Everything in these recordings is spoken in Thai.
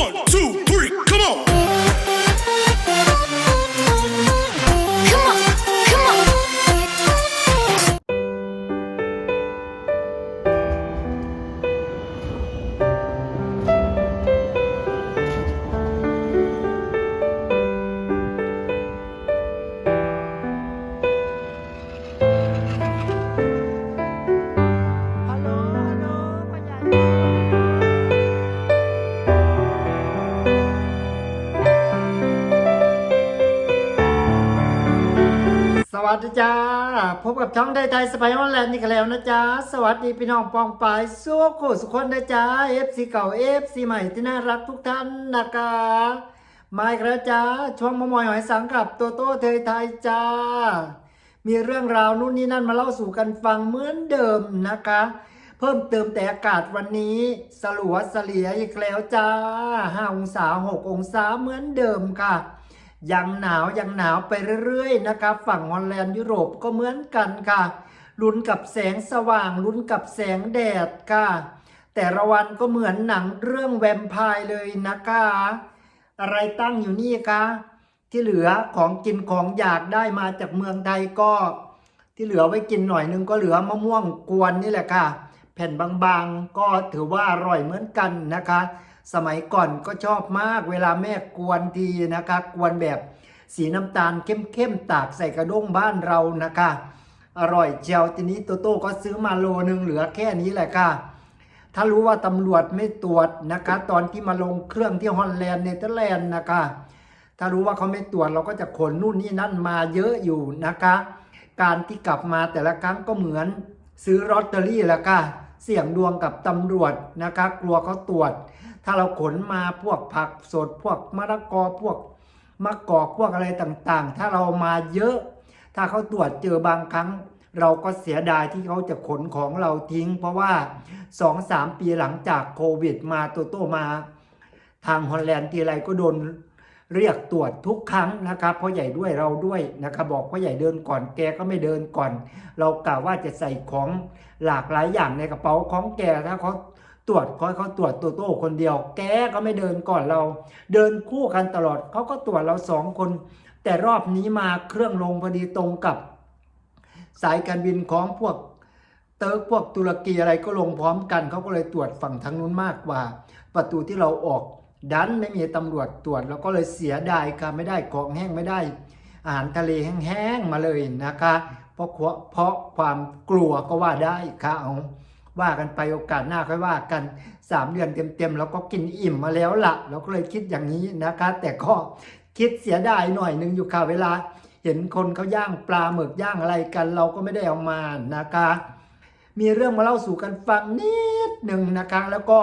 One, two, ดีจ้า พบกับช่องได้ไทยสไปออนแลนด์นี่กันแล้วนะจ๊ะ สวัสดีพี่น้องปองปายสู้โคสุคนนะจ๊ะ FC เก่า FC ใหม่ที่น่ารักทุกท่านนะคะมาอีกแล้วจ้าช่วงมมอยหอยสังกับโตโต้เทยไทยจ้า มีเรื่องราวนู่นนี่นั่นมาเล่าสู่กันฟังเหมือนเดิมนะคะ เพิ่มเติมแต่อากาศวันนี้ สลัวเสลียอีกแล้วจ้า5องศา6องศาเหมือนเดิมค่ะ ยังหนาวยังหนาวไปเรื่อยๆนะคะฝั่งฮอลแลนด์ยุโรปก็เหมือนกันค่ะลุ้นกับแสงสว่างลุ้นกับแสงแดดค่ะ แต่ละวันก็เหมือนหนังเรื่องแวมไพร์เลยนะคะ อะไรตั้งอยู่นี่คะที่เหลือของกินของอยากได้มาจากเมืองไทยก็ ที่เหลือไว้กินหน่อยนึงก็เหลือมะม่วงกวนนี่แหละค่ะ แผ่นบางๆก็ถือว่าอร่อยเหมือนกันนะคะ สมัยก่อนก็ชอบมากเวลาแม่กวนทีนะคะ กวนแบบสีน้ำตาลเข้มๆตากใส่กระด้งบ้านเรานะคะ อร่อยเจียวทีนี้โตโต้ก็ซื้อมาโลนึงเหลือแค่นี้แหละค่ะ ถ้ารู้ว่าตำรวจไม่ตรวจนะคะ ตอนที่มาลงเครื่องที่ฮอลแลนด์เนเธอร์แลนด์นะคะ ถ้ารู้ว่าเขาไม่ตรวจเราก็จะขนนู่นนี่นั่นมาเยอะอยู่นะคะ การที่กลับมาแต่ละครั้งก็เหมือนซื้อลอตเตอรี่แหละค่ะ เสี่ยงดวงกับตำรวจนะคะกลัวเขาตรวจ ถ้าเราขนมาพวกผักสดพวกมะละกอพวกมะกอกพวกอะไรต่างๆ ถ้าเรามาเยอะ ถ้าเขาตรวจเจอบางครั้ง เราก็เสียดายที่เขาจะขนของเราทิ้ง เพราะว่าสองสามปีหลังจากโควิด มาโตโตมา ทางฮอลแลนด์ทีไรก็โดน เรียกตรวจทุกครั้งนะครับพ่อใหญ่ด้วยเราด้วยนะครับบอกพ่อใหญ่เดินก่อนแกก็ไม่เดินก่อน เรากะว่าจะใส่ของหลากหลายอย่างในกระเป๋าของแกถ้าเขาตรวจเขาเขาตรวจตัวโต้คนเดียว แกก็ไม่เดินก่อนเรา เดินคู่กันตลอดเขาก็ตรวจเราสองคน แต่รอบนี้มาเครื่องลงพอดีตรงกับ สายการบินของพวกเติร์กพวกตุรกีอะไรก็ลงพร้อมกันเขาก็เลยตรวจฝั่งทางนู้นมากกว่า ประตูที่เราออก ดันไม่มีตำรวจตรวจเราก็เลยเสียดายค่ะไม่ได้ของแห้งไม่ได้ อาหารทะเลแห้งๆมาเลยนะคะ เพราะเพราะความกลัวก็ว่าได้ค่ะเอาว่ากันไปโอกาสหน้าค่อยว่ากันสามเดือนเต็มๆแล้วก็กินอิ่มมาแล้วละเราก็เลยคิดอย่างนี้นะคะ แต่ก็คิดเสียดายหน่อยนึงอยู่ค่ะเวลา เห็นคนเขาย่างปลาหมึกย่างอะไรกัน เราก็ไม่ได้เอามานะคะ มีเรื่องมาเล่าสู่กันฟังนิดหนึ่งนะคะ แล้วก็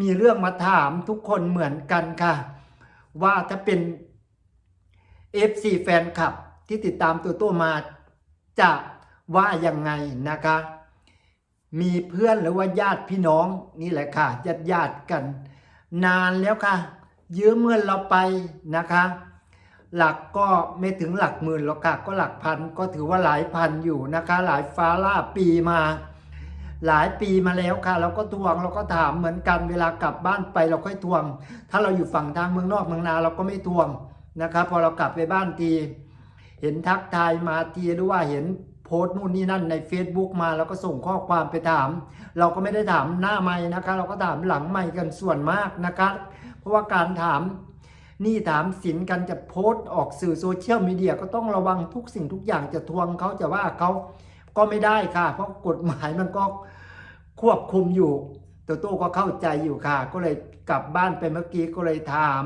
มีเรื่องมาถามทุกคนเหมือนกันค่ะ ว่าถ้าเป็น FC แฟนคลับที่ติดตามตัวตัวมาจะว่ายังไงนะคะ มีเพื่อนหรือว่าญาติพี่น้องนี่แหละค่ะญาติญาติกัน นานแล้วค่ะ ยืมเงินเราไปนะคะ หลักก็ไม่ถึงหลักหมื่นหรอกค่ะก็หลักพันก็ถือว่าหลายพันอยู่นะคะ หลายฟ้าล่าปีมา หลายปีมาแล้วค่ะ เราก็ทวงเราก็ถามเหมือนกันเวลากลับบ้านไปเราค่อยทวง ถ้าเราอยู่ฝั่งทางเมืองนอกเมืองนาเราก็ไม่ทวงนะครับพอเรากลับไปบ้านที เห็นทักทายมาทีหรือว่าเห็นโพสต์นู่นนี่นั่นใน Facebook มาเราก็ส่งข้อความไปถาม เราก็ไม่ได้ถามหน้าไม่นะคะ เราก็ถามหลังไม่กันส่วนมากนะคะเพราะว่าการถามนี่ถามสินกันจะโพสต์ออกสื่อโซเชียลมีเดียก็ต้องระวังทุกสิ่งทุกอย่างจะทวงเขาจะว่าเขาก็ไม่ได้ค่ะ เพราะกฎหมายมันก็ ควบคุมอยู่โตโต้ก็เข้าใจอยู่ค่ะ ก็เลยกลับบ้านไปเมื่อกี้ก็เลยถาม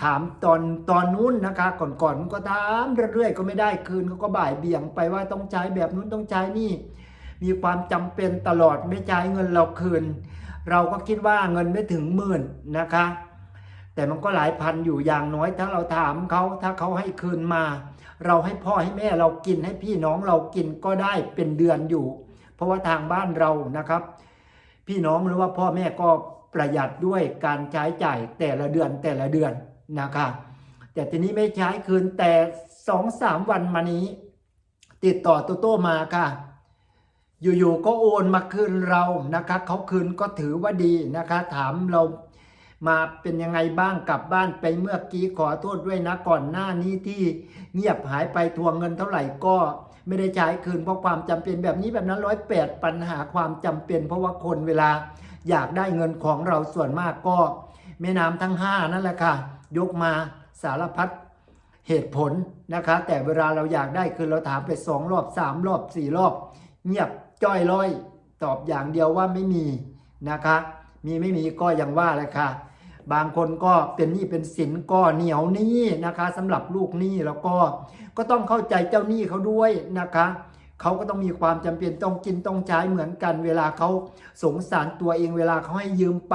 ถามตอนตอนนู้นนะคะ ก่อนๆมันก็ถามเรื่อยๆก็ไม่ได้คืนเขาก็บ่ายเบี่ยงไปว่าต้องใช้แบบนู้นต้องใช้นี่ มีความจำเป็นตลอดไม่จ่ายเงินเราคืน เราก็คิดว่าเงินไม่ถึงหมื่นนะคะ แต่มันก็หลายพันอยู่อย่างน้อย ถ้าเราถามเขาถ้าเขาให้คืนมา เราให้พ่อให้แม่เรากินให้พี่น้องเรากินก็ได้เป็นเดือนอยู่ เพราะว่าทางบ้านเรานะครับ พี่น้องหรือว่าพ่อแม่ก็ประหยัดด้วยการใช้จ่ายแต่ละเดือนแต่ละเดือนนะคะแต่ทีนี้ไม่ใช้คืนแต่สองสามวันมานี้ ติดต่อโตโต้มาค่ะ อยู่ๆก็โอนมาคืนเรานะคะเขาคืนก็ถือว่าดีนะคะ ถามเรามาเป็นยังไงบ้างกลับบ้านไปเมื่อกี้ขอโทษด้วยนะก่อนหน้านี้ที่เงียบหายไปทวงเงินเท่าไหร่ก็ ไม่ได้ใช้คืนเพราะความจำเป็นแบบนี้แบบนั้นร้อยแปดปัญหาความจำเป็น เพราะว่าคนเวลาอยากได้เงินของเราส่วนมากก็ แม่น้ำทั้งห้านั่นแหละค่ะ ยกมาสารพัดเหตุผลนะคะ แต่เวลาเราอยากได้คือเราถามไปสองรอบสามรอบสี่รอบ เงียบจ้อยร้อย ตอบอย่างเดียวว่าไม่มีนะคะ มีไม่มีก็ยังว่าเลยค่ะ บางคนก็เป็นหนี้เป็นสินก็เหนียวหนี้นะคะสำหรับลูกหนี้แล้วก็ก็ต้องเข้าใจเจ้าหนี้เขาด้วยนะคะเขาก็ต้องมีความจำเป็นต้องกินต้องใช้เหมือนกัน เวลาเขาสงสารตัวเองเวลาเขาให้ยืมไป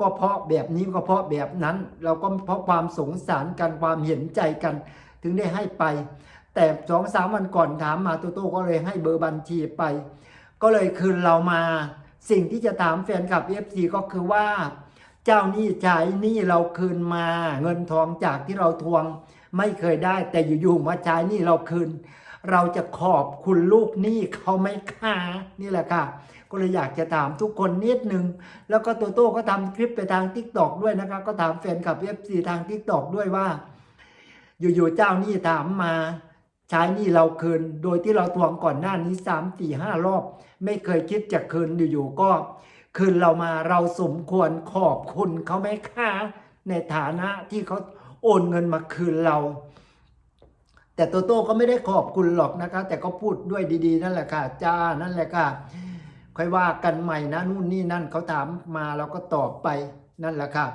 ก็เพราะแบบนี้ก็เพราะแบบนั้น เราก็เพราะความสงสารกันความเห็นใจกัน ถึงได้ให้ไป แต่สองสามวันก่อนถามมาโตโต้ก็เลยให้เบอร์บัญชีไป ก็เลยคืนเรามาสิ่งที่จะถามแฟนคลับ FC ก็คือว่า เจ้าหนี้จ่ายหนี้เราคืนมา เงินทองจากที่เราทวงไม่เคยได้ แต่อยู่ๆมาจ่ายหนี้เราคืน เราจะขอบคุณลูกหนี้เขาไหมคะนี่แหละค่ะ ก็เลยอยากจะถามทุกคนนิดนึง แล้วก็โตโต้ก็ทำคลิปไปทาง t ิ k t o k ด้วยนะคะ ก็ถามแฟนคลับ FC ทาง t ิ k t o k ด้วยว่า อยู่ๆเจ้าหนี้ถามมาใช้หนี้เราคืน โดยที่เราทวงก่อนหน้านี้สามสี่ห้ารอบ ไม่เคยคิดจะคืนอยู่ๆก็ คืนเรามาเราสมควรขอบคุณเขาไหมคะในฐานะที่เขาโอนเงินมาคืนเรา แต่โตโต้ก็ไม่ได้ขอบคุณหรอกนะคะ แต่ก็พูดด้วยดี ๆ นั่นแหละค่ะ จ้านั่นแหละค่ะค่อยว่ากันใหม่นะนู่นนี่นั่นเขาถามมาเราก็ตอบไปนั่นแหละค่ะ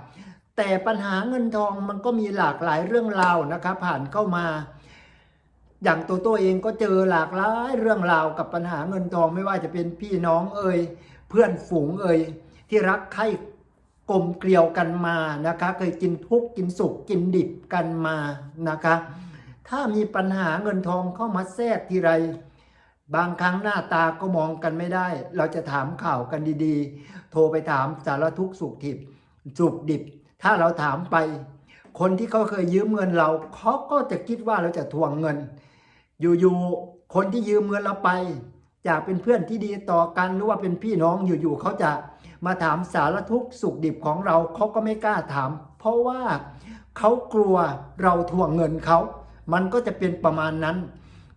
แต่ปัญหาเงินทองมันก็มีหลากหลายเรื่องราวนะคะ ผ่านเข้ามา อย่างตัวตัวเองก็เจอหลากหลายเรื่องราวกับปัญหาเงินทองไม่ว่าจะเป็นพี่น้องเอ่ยเพื่อนฝูงเอ่ยที่รักใคร่กลมเกลียวกันมานะคะเคยกินทุกกินสุขกินดิบกันมานะคะ ถ้ามีปัญหาเงินทองเข้ามาแทรกทีไร บางครั้งหน้าตาก็มองกันไม่ได้ เราจะถามข่าวกันดีๆ โทรไปถามสารทุกสุขดิบสุขดิบ ถ้าเราถามไป คนที่เขาเคยยืมเงินเราเขาก็จะคิดว่าเราจะทวงเงิน อยู่ๆคนที่ยืมเงินเราไป จากเป็นเพื่อนที่ดีต่อกันหรือว่าเป็นพี่น้องอยู่ๆเขาจะมาถามสารทุกข์สุขดิบของเราเขาก็ไม่กล้าถาม เพราะว่าเขากลัวเราทวงเงินเขา มันก็จะเป็นประมาณนั้น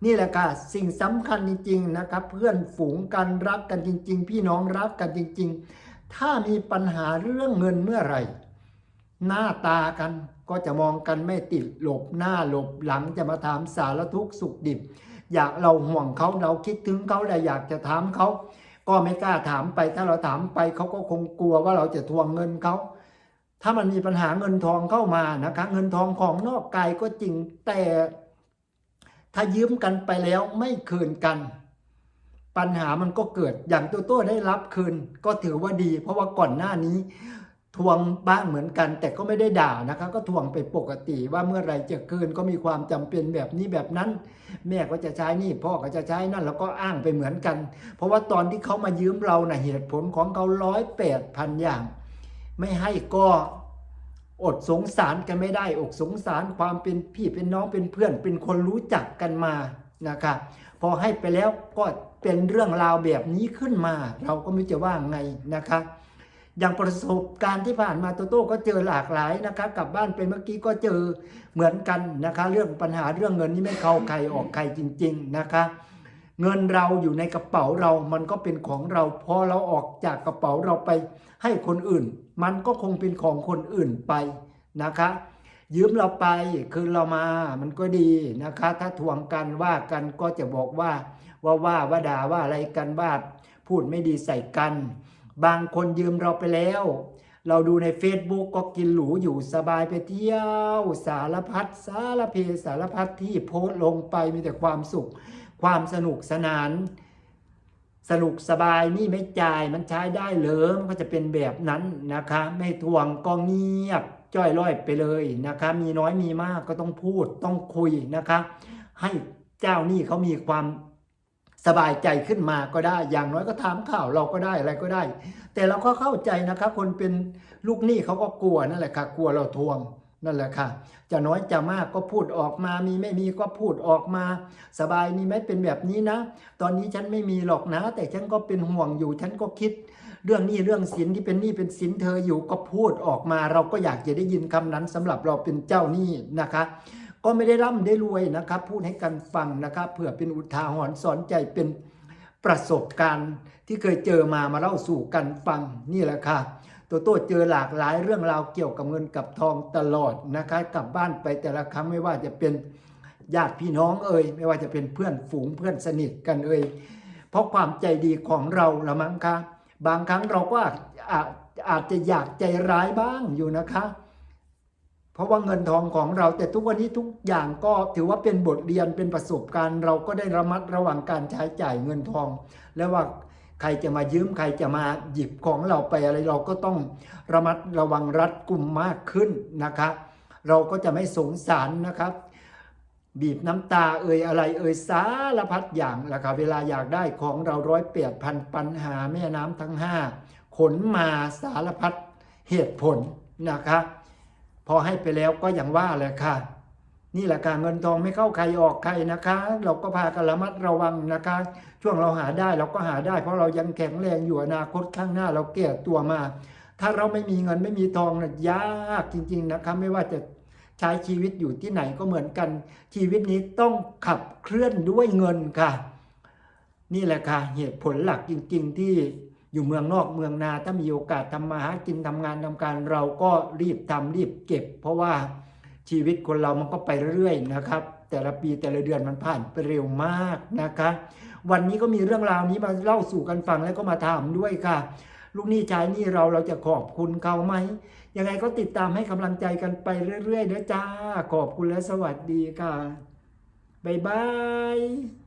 นี่แหละค่ะสิ่งสำคัญจริง ๆนะครับ เพื่อนฝูงกันรักกันจริง ๆ พี่น้องรักกันจริง ๆ ถ้ามีปัญหาเรื่องเงินเมื่อไหร่ หน้าตากันก็จะมองกันไม่ติดหลบหน้าหลบหลังจะมาถามสารทุกข์สุขดิบ อยากเราห่วงเขาเราคิดถึงเขาแต่อยากจะถามเขาก็ไม่กล้าถามไปถ้าเราถามไปเขาก็คงกลัวว่าเราจะทวงเงินเขาถ้ามันมีปัญหาเงินทองเข้ามานะคะ เงินทองของนอกกายก็จริงแต่ถ้ายืมกันไปแล้วไม่คืนกัน ปัญหามันก็เกิดอย่างตัวโต้ได้รับคืน ก็ถือว่าดี เพราะว่าก่อนหน้านี้ ทวงบ้างเหมือนกัน แต่ก็ไม่ได้ด่านะคะ ก็ทวงไปปกติว่าเมื่อไรจะคืนก็มีความจำเป็นแบบนี้แบบนั้น แม่ก็จะใช้นี่พ่อก็จะใช้นั่นแล้วก็อ้างไปเหมือนกัน เพราะว่าตอนที่เขามายืมเรานะ่ะเหตุผลของเขาร้อยแปดพันอย่าง ไม่ให้ก็อดสงสารกันไม่ได้ อกสงสารความเป็นพี่เป็นน้องเป็นเพื่อน เป็นคนรู้จักกันมานะคะพอให้ไปแล้วก็เป็นเรื่องราวแบบนี้ขึ้นมา เราก็ไม่จะว่าไงนะคะ อย่างประสบการณ์ที่ผ่านมาโตโต้ก็เจอหลากหลายนะคะกลับบ้านไปเมื่อกี้ก็เจอเหมือนกันนะคะ เรื่องปัญหาเรื่องเงินนี่ไม่เข้าใครออกใครจริง ๆนะคะ เงินเราอยู่ในกระเป๋าเรา มันก็เป็นของเราพอเราออกจากกระเป๋าเราไป ให้คนอื่น มันก็คงเป็นของคนอื่นไปนะคะ ยืมเราไปคืนเรามามันก็ดีนะคะ ถ้าทวงกันว่ากันก็จะบอกว่าว่าว่าว่าด่าว่าอะไรกันว่าพูดไม่ดีใส่กัน บางคนยืมเราไปแล้ว เราดูใน Facebook ก็กินหรูอยู่สบายไปเที่ยว สารพัดสารเพสารพัดที่โพสต์ลงไปมีแต่ความสุข ความสนุกสนาน สนุกสบายนี่ไม่จ่ายมันใช้ได้เหรอมันก็จะเป็นแบบนั้นนะคะ ไม่ทวงก็เงียบจ้อยล่อยไปเลยนะคะ มีน้อยมีมากก็ต้องพูดต้องคุยนะคะ ให้เจ้าหนี้เขามีความ สบายใจขึ้นมาก็ได้ อย่างน้อยก็ถามข่าวเราก็ได้อะไรก็ได้ แต่เราก็เข้าใจนะคะคนเป็นลูกหนี้เขาก็กลัวนั่นแหละค่ะ กลัวเราทวงนั่นแหละค่ะ จะน้อยจะมากก็พูดออกมา มีไม่มีก็พูดออกมา สบายนี่ไหม่เป็นแบบนี้นะ ตอนนี้ฉันไม่มีหรอกนะ แต่ฉันก็เป็นห่วงอยู่ ฉันก็คิด เรื่องนี้เรื่องสินที่เป็นหนี้เป็นสินเธออยู่ก็พูดออกมา เราก็อยากจะได้ยินคำนั้นสำหรับเราเป็นเจ้าหนี้นะคะ ก็ไม่ได้ร่ำได้รวยนะครับ พูดให้กันฟังนะครับเผื่อเป็นอุทาหรณ์สอนใจเป็นประสบการณ์ที่เคยเจอมามาเล่าสู่กันฟังนี่แหละค่ะตัวโตเจอหลากหลายเรื่องราวเกี่ยวกับเงินกับทองตลอดนะคะกลับบ้านไปแต่ละครั้งไม่ว่าจะเป็นญาติพี่น้องเอ่ยไม่ว่าจะเป็นเพื่อนฝูงเพื่อนสนิทกันเอ่ยเพราะความใจดีของเราละมั้งคะบางครั้งเราก็อาจอาจอาจจะอยากใจร้ายบ้างอยู่นะคะ เพราะว่าเงินทองของเรา แต่ทุกวันนี้ทุกอย่างก็ถือว่าเป็นบทเรียนเป็นประสบการณ์ เราก็ได้ระมัดระวังการใช้จ่ายเงินทอง และว่าใครจะมายืมใครจะมาหยิบของเราไปอะไรเราก็ต้องระมัดระวังรัดกุมมากขึ้นนะคะเราก็จะไม่สงสารนะครับ บีบน้ำตาเอ่ยอะไรเอ่ยสารพัดอย่างแหละค่ะเวลาอยากได้ของเราร้อยเปียดพันปัญหาแม่น้ำทั้งห้าขนมาสารพัดเหตุผลนะคะ พอให้ไปแล้วก็อย่างว่าแหละค่ะ นี่แหละค่ะเงินทองไม่เข้าใครออกใครนะคะ เราก็พากันระมัดระวังนะคะ ช่วงเราหาได้เราก็หาได้ เพราะเรายังแข็งแรงอยู่อนาคตข้างหน้าเราแก่ตัวมา ถ้าเราไม่มีเงินไม่มีทองนะยากจริง ๆนะคะไม่ว่าจะใช้ชีวิตอยู่ที่ไหนก็เหมือนกัน ชีวิตนี้ต้องขับเคลื่อนด้วยเงินค่ะ นี่แหละค่ะเหตุผลหลักจริง ๆ ที่ อยู่เมืองนอกเมืองนาถ้ามีโอกาสทำมาหากินทำงานทำการ เราก็รีบทำรีบเก็บ เพราะว่าชีวิตคนเรามันก็ไปเรื่อยๆนะครับ แต่ละปีแต่ละเดือนมันผ่านไปเร็วมากนะคะ วันนี้ก็มีเรื่องราวนี้มาเล่าสู่กันฟังแล้วก็มาถามด้วยค่ะลูกหนี้ชายหนี้เราเราจะขอบคุณเขาไหม ยังไงก็ติดตามให้กำลังใจกันไปเรื่อยๆนะจ้า ขอบคุณและสวัสดีค่ะ บ๊ายบาย